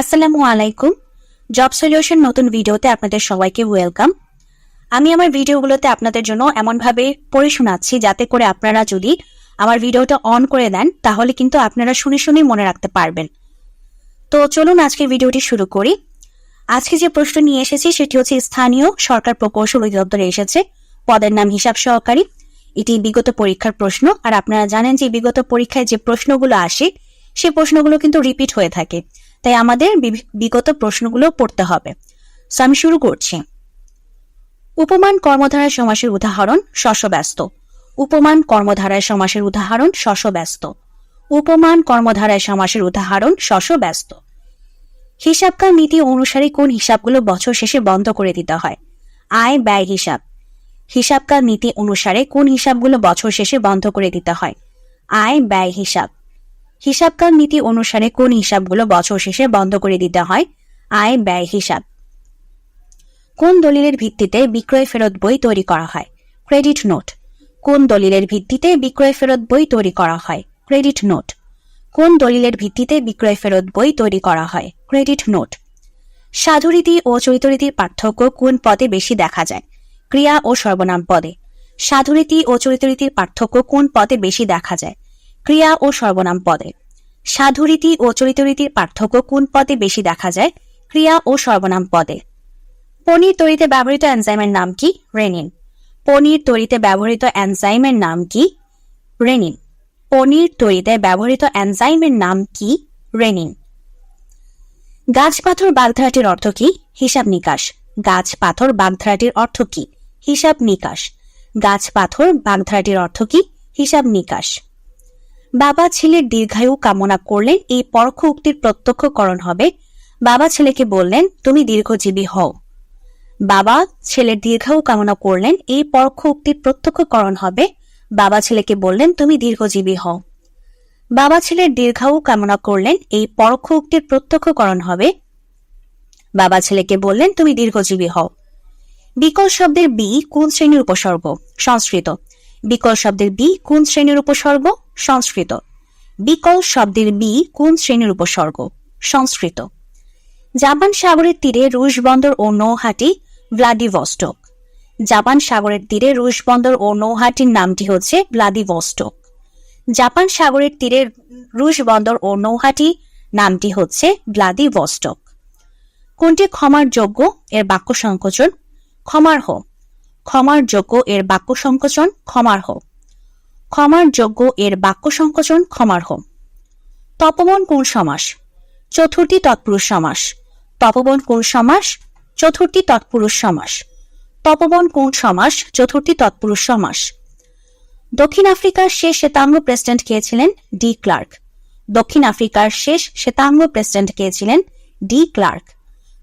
আসসালামু আলাইকুম। Job solution নতুন ভিডিওতে আপনাদের সবাইকে ওয়েলকাম আমি আমার ভিডিওগুলোতে আপনাদের জন্য এমনভাবে পড়ে শোনাচ্ছি যাতে করে আপনারা যদি আমার ভিডিওটা অন করে দেন, তাহলে কিন্তু আপনারা শুনে শুনেই মনে রাখতে পারবেন। তো চলুন আজকে ভিডিওটি শুরু করি। আজকে যে প্রশ্ন নিয়ে এসেছি, সেটি হচ্ছে স্থানীয় সরকার প্রকৌশল অধিদপ্তরে এসেছে। পদের নাম হিসাব সহকারী। এটি বিগত পরীক্ষার প্রশ্ন। আর আপনারা জানেন যে বিগত পরীক্ষায় যে প্রশ্নগুলো আসে সেই প্রশ্নগুলো কিন্তু রিপিট হয়ে থাকে। তাই আমাদের বিগত প্রশ্নগুলো পড়তে হবে। সো আমি শুরু করছি। উপমান কর্মধারায় সমাসের উদাহরণ শস্যব্যস্ত উপমান কর্মধারায় সমাসের উদাহরণ শস্যব্যস্ত উপমান কর্মধারায় সমাসের উদাহরণ শস্যব্যস্ত হিসাবকার নীতি অনুসারে কোন হিসাবগুলো বছর শেষে বন্ধ করে দিতে হয়? আয়, ব্যয় হিসাব। হিসাবকার নীতি অনুসারে কোন হিসাবগুলো বছর শেষে বন্ধ করে দিতে হয়? আয়, ব্যয় হিসাব। হিসাবকার নীতি অনুসারে কোন হিসাবগুলো বছর শেষে বন্ধ করে দিতে হয়? আয়, ব্যয়, হিসাব। কোন দলিলের ভিত্তিতে বিক্রয় ফেরত বই তৈরি করা হয়? Credit note. কোন দলিলের ভিত্তিতে বিক্রয় ফেরত বই তৈরি করা হয়? Credit note. কোন দলিলের ভিত্তিতে বিক্রয় ফেরত বই তৈরি করা হয়? Credit note. সাধুরীতি ও চরিতরীতির পার্থক্য কোন পদে বেশি দেখা যায়? ক্রিয়া ও সর্বনাম পদে। সাধুরীতি ও চরিতরীতির পার্থক্য কোন পদে বেশি দেখা যায়? ক্রিয়া ও সর্বনাম পদে। সাধুরীতি ও চরিতরীতির পার্থক্য কোন পদে বেশি দেখা যায়? ক্রিয়া ও সর্বনাম পদে। পনির তৈরিতে ব্যবহৃত এনজাইমের নাম কি? রেনিন। পনির তৈরিতে ব্যবহৃত এনজাইমের নাম কি? রেনিন। পনির তৈরিতে ব্যবহৃত এনজাইমের নাম কি? রেনিন। গাছ পাথর বাগধারাটির অর্থ কি? হিসাব নিকাশ। গাছ পাথর বাগধারাটির অর্থ কি? হিসাব নিকাশ। গাছ পাথর বাগধারাটির অর্থ কি? হিসাব নিকাশ। বাবা ছেলের দীর্ঘায়ু কামনা করলেন, এই পরোক্ষ উক্তির প্রত্যক্ষকরণ হবে। বাবা ছেলেকে বললেন, তুমি দীর্ঘজীবী হও। বাবা ছেলের দীর্ঘায়ু কামনা করলেন, এই পরোক্ষ উক্তির প্রত্যক্ষকরণ হবে। বাবা ছেলেকে বললেন, তুমি দীর্ঘজীবী হও। বাবা ছেলের দীর্ঘায়ু কামনা করলেন, এই পরোক্ষ উক্তির প্রত্যক্ষকরণ হবে। বাবা ছেলেকে বললেন, তুমি দীর্ঘজীবী হও। বিকল শব্দের বি কোন শ্রেণির উপসর্গ? সংস্কৃত। বিকল শব্দের বি কোন শ্রেণির উপসর্গ? সংস্কৃত। বিকল শব্দের বি কোন শ্রেণির উপসর্গ? সংস্কৃত। জাপান সাগরের তীরে রুশ বন্দর ও নৌহাটি ভ্লাদিভস্টক। জাপান সাগরের তীরে রুশ বন্দর ও নৌহাটির নামটি হচ্ছে ভ্লাদিভস্টক। জাপান সাগরের তীরে রুশ বন্দর ও নৌহাটি নামটি হচ্ছে ভ্লাদিভস্টক। কোনটি ক্ষমার যোগ্য? এর বাক্য সংকোচন। ক্ষমার হো ক্ষমার যোগ্য, এর বাক্য সংকোচন। ক্ষমার হো ক্ষমার যোগ্য এর বাক্য সংকোচন ক্ষমার হো তপবন কোন সমাস? চতুর্থী তৎপুরুষ সমাস। তপবন কোন সমাস? চতুর্থী তৎপুরুষ সমাস। তপবন কোন সমাস? চতুর্থী তৎপুরুষ সমাস। দক্ষিণ আফ্রিকার শেষ শ্বেতাঙ্গ প্রেসিডেন্ট কে ছিলেন? De Klerk. দক্ষিণ আফ্রিকার শেষ শ্বেতাঙ্গ প্রেসিডেন্ট কে ছিলেন? De Klerk.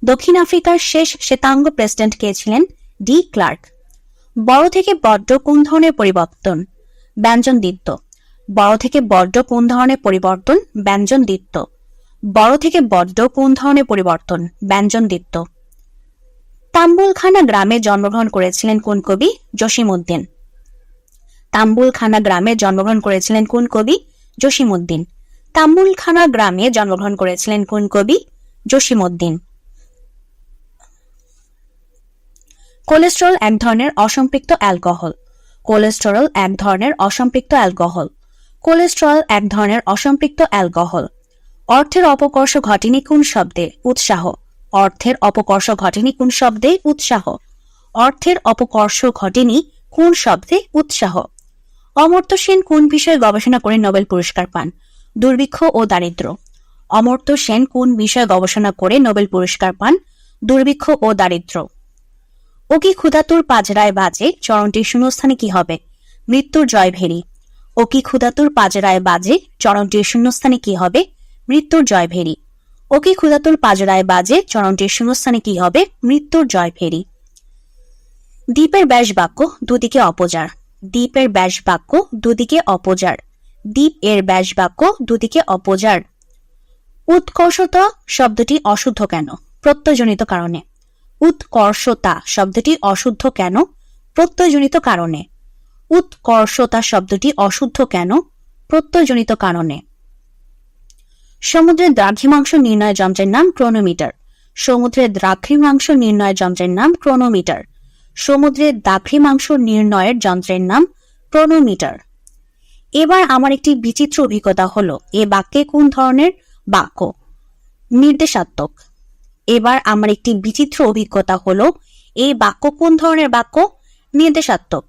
দক্ষিণ আফ্রিকার শেষ শ্বেতাঙ্গ প্রেসিডেন্ট কে ছিলেন? De Klerk. বড় থেকে বড্ড কোন ধরনের পরিবর্তন? ব্যঞ্জন দ্বিত্ব বড় থেকে বড্ড কোন ধরনের পরিবর্তন? ব্যঞ্জন দ্বিত্ব বড় থেকে বড্ড কোন ধরনের পরিবর্তন? ব্যঞ্জন দ্বিত্ব তাম্বুলখানা গ্রামে জন্মগ্রহণ করেছিলেন কোন কবি? জসিমউদ্দিন। তাম্বুলখানা গ্রামে জন্মগ্রহণ করেছিলেন কোন কবি? জসিমউদ্দিন। তাম্বুলখানা গ্রামে জন্মগ্রহণ করেছিলেন কোন কবি? জসিমউদ্দিন। কোলেস্টেরল এক ধরনের অসম্পৃক্ত অ্যালকোহল। কোলেস্টেরল এক ধরনের অসম্পৃক্ত অ্যালকোহল। কোলেস্টেরল এক ধরনের অসম্পৃক্ত অ্যালকোহল। অর্থের অপকর্ষ ঘটেনি কোন শব্দে? উৎসাহ। অর্থের অপকর্ষ ঘটেনি কোন শব্দে? উৎসাহ। অর্থের অপকর্ষ ঘটেনি কোন শব্দে? উৎসাহ। অমর্ত্য সেন কোন বিষয়ে গবেষণা করে নোবেল পুরস্কার পান? দুর্ভিক্ষ ও দারিদ্র অমর্ত্য সেন কোন বিষয়ে গবেষণা করে নোবেল পুরস্কার পান? দুর্ভিক্ষ ও দারিদ্র্য। ও কি ক্ষুধাতুর পাজরায় বাজে, চরণটির শূন্যস্থানে কি হবে? মৃত্যুর জয় ভেরি। ও কি ক্ষুধাতুর পাজরায় বাজে, চরণটির শূন্যস্থানে কি হবে? মৃত্যুর জয় ভেরি। ও কি ক্ষুধাতুর পাজরায় বাজে, চরণটির শূন্যস্থানে কি হবে? মৃত্যুর জয় ভেরি। দ্বীপের ব্যাস বাক্য দুদিকে অপজার দ্বীপের ব্যাস বাক্য দুদিকে অপজার দ্বীপ এর ব্যাস বাক্য দুদিকে অপজার উৎকর্ষতা শব্দটি অশুদ্ধ কেন? প্রত্যয়জনিত কারণে। উৎকর্ষতা শব্দটি অশুদ্ধ কেন? প্রত্যয়জনিত কারণে। উৎকর্ষতা শব্দটি অশুদ্ধ কেন? প্রত্যয়জনিত কারণে। সমুদ্রের দ্রাঘিমাংশ নির্ণয় যন্ত্রের নাম ক্রোনোমিটার। সমুদ্রের দ্রাঘিমাংশ নির্ণয় যন্ত্রের নাম ক্রোনোমিটার। সমুদ্রের দ্রাঘিমাংশ নির্ণয়ের যন্ত্রের নাম ক্রোনোমিটার। এবার আমার একটি বিচিত্র অভিজ্ঞতা হলো, এ বাক্যে কোন ধরনের বাক্য? নির্দেশাত্মক। এবার আমার একটি বিচিত্র অভিজ্ঞতা হলো, এই বাক্য কোন ধরনের বাক্য? নির্দেশাত্মক।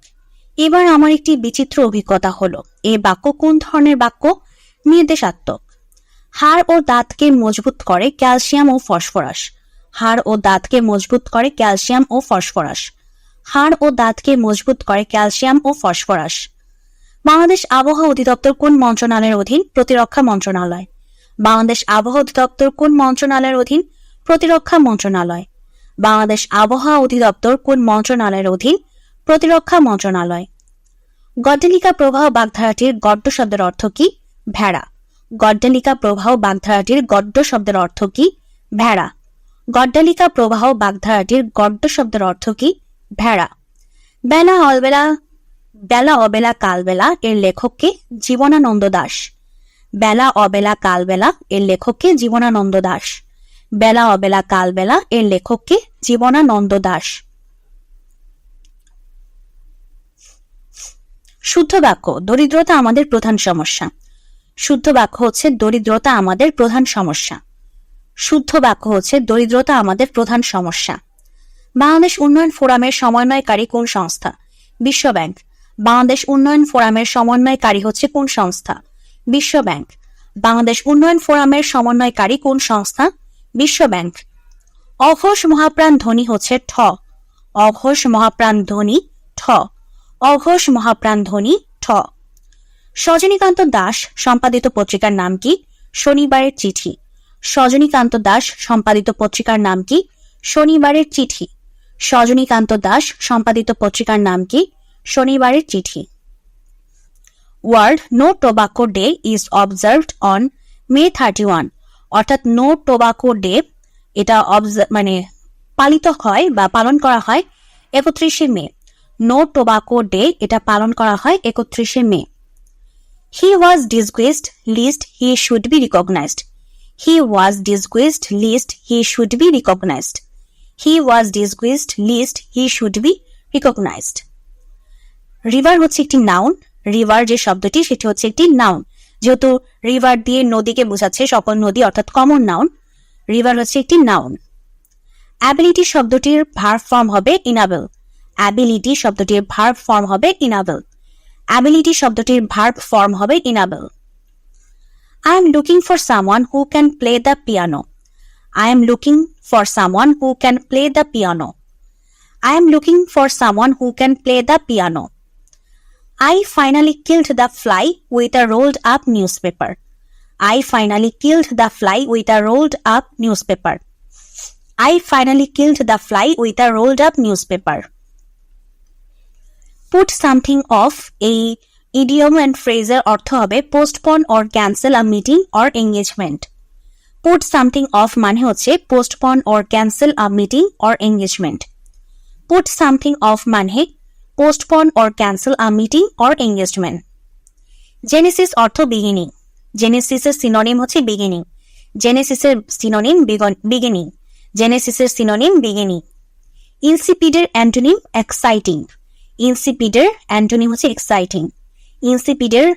এবার আমার একটি বিচিত্র অভিজ্ঞতা হলো, এই বাক্য কোন ধরনের বাক্য? নির্দেশাত্মক। হাড় ও দাঁতকে মজবুত করে ক্যালসিয়াম ও ফসফরাস। হাড় ও দাঁতকে মজবুত করে ক্যালসিয়াম ও ফসফরাস। হাড় ও দাঁতকে মজবুত করে ক্যালসিয়াম ও ফসফরাস। বাংলাদেশ আবহাওয়া অধিদপ্তর কোন মন্ত্রণালয়ের অধীন? প্রতিরক্ষা মন্ত্রণালয়। বাংলাদেশ আবহাওয়া অধিদপ্তর কোন মন্ত্রণালয়ের অধীন? প্রতিরক্ষা মন্ত্রণালয়। বাংলাদেশ আবহাওয়া অধিদপ্তর কোন মন্ত্রণালয়ের অধীন? প্রতিরক্ষা মন্ত্রণালয়। গড্ডলিকা প্রবাহ বাগধারাটির গড্ড শব্দের অর্থ কি? ভেড়া। গড্ডলিকা প্রবাহ বাগধারাটির গড্ড শব্দের অর্থ কি? ভেড়া। গড্ডালিকা প্রবাহ বাগধারাটির গড্ড শব্দের অর্থ কি? ভেড়া। বেলা অলবেলা বেলা অবেলা কালবেলা এর লেখককে জীবনানন্দ দাস। বেলা অবেলা কালবেলা এর লেখককে জীবনানন্দ দাস। বেলা অবেলা কালবেলা এর লেখককে জীবনানন্দ দাস। শুদ্ধ বাক্য, দরিদ্রতা আমাদের প্রধান সমস্যা। শুদ্ধ বাক্য হচ্ছে, দরিদ্রতা আমাদের প্রধান সমস্যা। শুদ্ধ বাক্য হচ্ছে, দরিদ্রতা আমাদের প্রধান সমস্যা। বাংলাদেশ উন্নয়ন ফোরামের সমন্বয়কারী কোন সংস্থা? বিশ্ব ব্যাংক বাংলাদেশ উন্নয়ন ফোরামের সমন্বয়কারী হচ্ছে কোন সংস্থা? বিশ্ব ব্যাংক বাংলাদেশ উন্নয়ন ফোরামের সমন্বয়কারী কোন সংস্থা? বিশ্ব ব্যাংক। অঘোষ মহাপ্রাণ ধ্বনি হচ্ছে ঠ। অঘোষ মহাপ্রাণ ধ্বনি ঠ। অঘোষ মহাপ্রাণ ধ্বনি ঠ। সজনীকান্ত দাস সম্পাদিত পত্রিকার নাম কি? শনিবারের চিঠি। সজনীকান্ত দাস সম্পাদিত পত্রিকার নাম কি? শনিবারের চিঠি। সজনীকান্ত দাস সম্পাদিত পত্রিকার নাম কি? শনিবারের চিঠি। World no tobacco day is observed on May thirty one. অর্থাৎ নো টোবাকো ডে এটা মানে পালিত হয় বা পালন করা হয় একত্রিশে মে। নো টোবাকো ডে এটা পালন করা হয় একত্রিশে May. He was disgraced lest he should be recognised he was disgraced lest he should be recognised he was disgraced lest he should be recognised river হচ্ছে একটি নাউন রিভার যে শব্দটি, সেটি হচ্ছে একটি নাউন যেহেতু রিভার দিয়ে নদীকে বোঝাচ্ছে, সকল নদী অর্থাৎ কমন নাউন রিভার হচ্ছে একটি নাউন অ্যাবিলিটি শব্দটির ভার ফর্ম হবে ইনাবেল অ্যাবিলিটি শব্দটির ভার ফর্ম হবে ইনাবেল অ্যাবিলিটি শব্দটির ভার্ব ফর্ম হবে enable I am looking for someone who can play the piano I am looking for someone who can play the piano I am looking for someone who can play the piano I finally killed the fly with a rolled up newspaper. I finally killed the fly with a rolled up newspaper. I finally killed the fly with a rolled up newspaper. Put something off এই idiom and phrase অর্থ হবে postpone or cancel a meeting or engagement. Put something off মানে হচ্ছে postpone or cancel a meeting or engagement. Put something off মানে postpone or cancel a meeting or engagement. Genesis অর্থ beginning জেনেসিসের synonym হচ্ছে beginning জেনেসিসের synonym beginning জেনেসিসের synonym beginning ইনসিপিডের antonym exciting ইনসিপিডের অ্যান্টোনিম হচ্ছে এক্সাইটিং ইনসিপিডের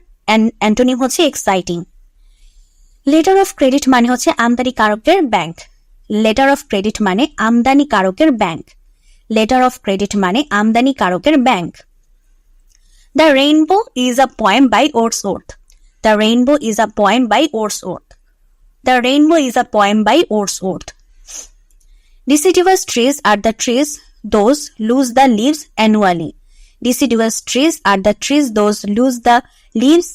অ্যান্টোনিম হচ্ছে এক্সাইটিং লেটার অফ ক্রেডিট মানে হচ্ছে আমদানি কারকের ব্যাংক লেটার অফ ক্রেডিট মানে আমদানি কারকের ব্যাংক লেটার অফ ক্রেডিট মানে আমদানি কারকের bank the rainbow is a poem by Wordsworth the rainbow is a poem by Wordsworth the rainbow is a poem by Wordsworth Deciduous trees are the trees, those lose the leaves annually. Deciduous trees are the trees, those lose the leaves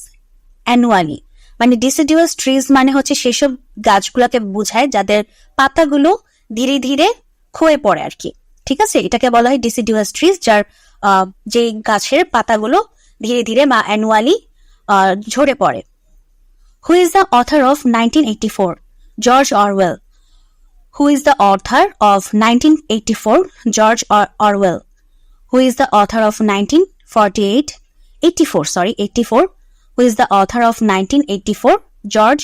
annually. মানে ডিসিডিউয়াস trees মানে হচ্ছে সেসব গাছগুলোকে বোঝায় যাদের পাতাগুলো ধীরে ধীরে ক্ষয়ে পড়ে আর কি। ঠিক আছে এটাকে বলা হয় ডিসিডিউয়াস ট্রিজ যার যে গাছের পাতাগুলো ধীরে ধীরে বা অ্যানুয়ালি ঝরে পড়ে who is the author of nineteen eighty four George Orwell Who is the author of 1984? George or- Orwell. Who is the author of 1948? 84, sorry, 84. Who is the author of 1984? George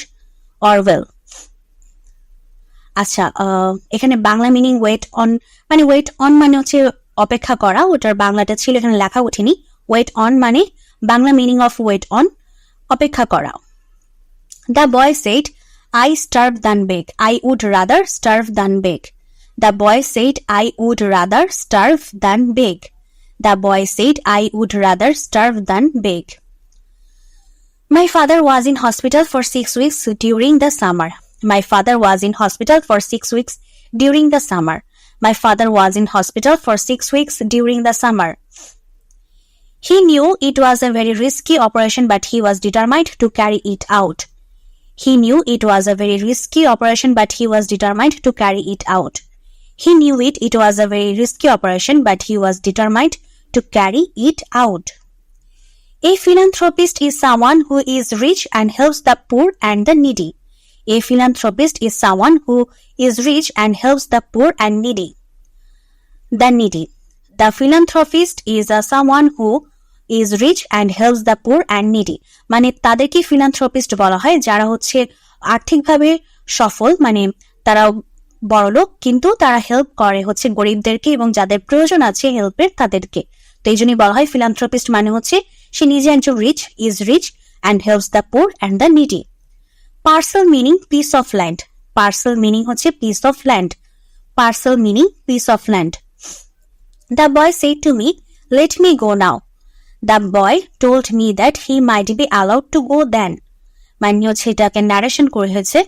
Orwell আচ্ছা এখানে Bangla meaning wait on মানে wait on মানে হচ্ছে অপেক্ষা করা, ওটার বাংলাটা ছিল, এখানে লেখা ওঠেনি ওয়েট অন মানে Bangla meaning of wait on অপেক্ষা করা। The boy said I starve than beg I would rather starve than beg the boy said I would rather starve than beg the boy said I would rather starve than beg My father was in hospital for six weeks during the summer. My father was in hospital for six weeks during the summer. My father was in hospital for six weeks during the summer. He knew it was a very risky operation, but he was determined to carry it out. He knew it was a very risky operation, but he was determined to carry it out. He knew it, it was a very risky operation, but he was determined to carry it out. A philanthropist is someone who is rich and helps the poor and the needy. A philanthropist is someone who is rich and helps the poor and needy. The needy. The philanthropist is a someone who is rich and helps the poor and needy. মানে তাদেরকে philanthropist বলা হয়, যারা হচ্ছে আর্থিকভাবে সফল মানে তারা বড়লোক কিন্তু তারা হেল্প করে হচ্ছে গরিবদেরকে এবং যাদের প্রয়োজন আছে হেল্পের তাদেরকে তো এই জন্যই বলা হয় ফিলান্থ্রপিস্ট মানে হচ্ছে সে নিজে একজন rich is rich and helps the poor and the needy parcel meaning piece of land parcel meaning হচ্ছে piece of land parcel meaning piece of land the boy said to me let me go now the boy told me that he might be allowed to go then মানে হচ্ছে এটাকে narration করে হয়েছে।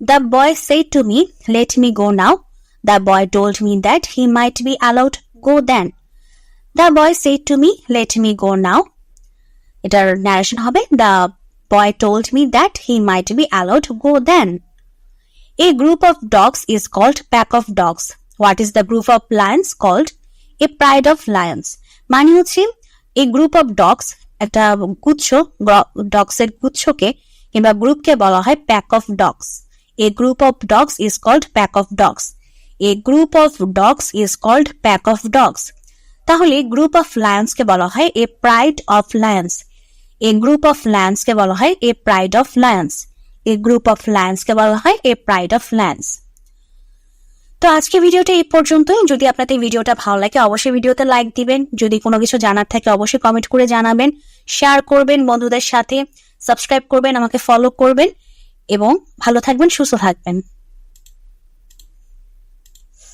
The boy said to me let me go now the boy told me that he might be allowed go then the boy said to me let me go now এটার narration হবে the boy told me that he might be allowed go then a group of dogs is called pack of dogs what is the group of lions called a pride of lions মানে হচ্ছে এই group of dogs একটা গুচ্ছ ডগসের গুচ্ছকে কিংবা গ্রুপকে বলা হয় pack of dogs a group of dogs is called pack of dogs a group of dogs is called pack of dogs তাহলে গ্রুপ অফ লায়ন্সকে বলা হয় a pride of lions a group of লায়ন্সকে বলা হয় a pride of lions a group of লায়ন্সকে বলা হয় a pride of Lions তো আজকে ভিডিওটা এই পর্যন্তই। যদি আপনাদের ভিডিওটা ভালো লাগে, অবশ্যই ভিডিওতে লাইক দিবেন। যদি কোনো কিছু জানার থাকে, অবশ্যই কমেন্ট করে জানাবেন। শেয়ার করবেন বন্ধুদের সাথে। সাবস্ক্রাইব করবেন, আমাকে ফলো করবেন। এবং ভালো থাকবেন, সুস্থ থাকবেন।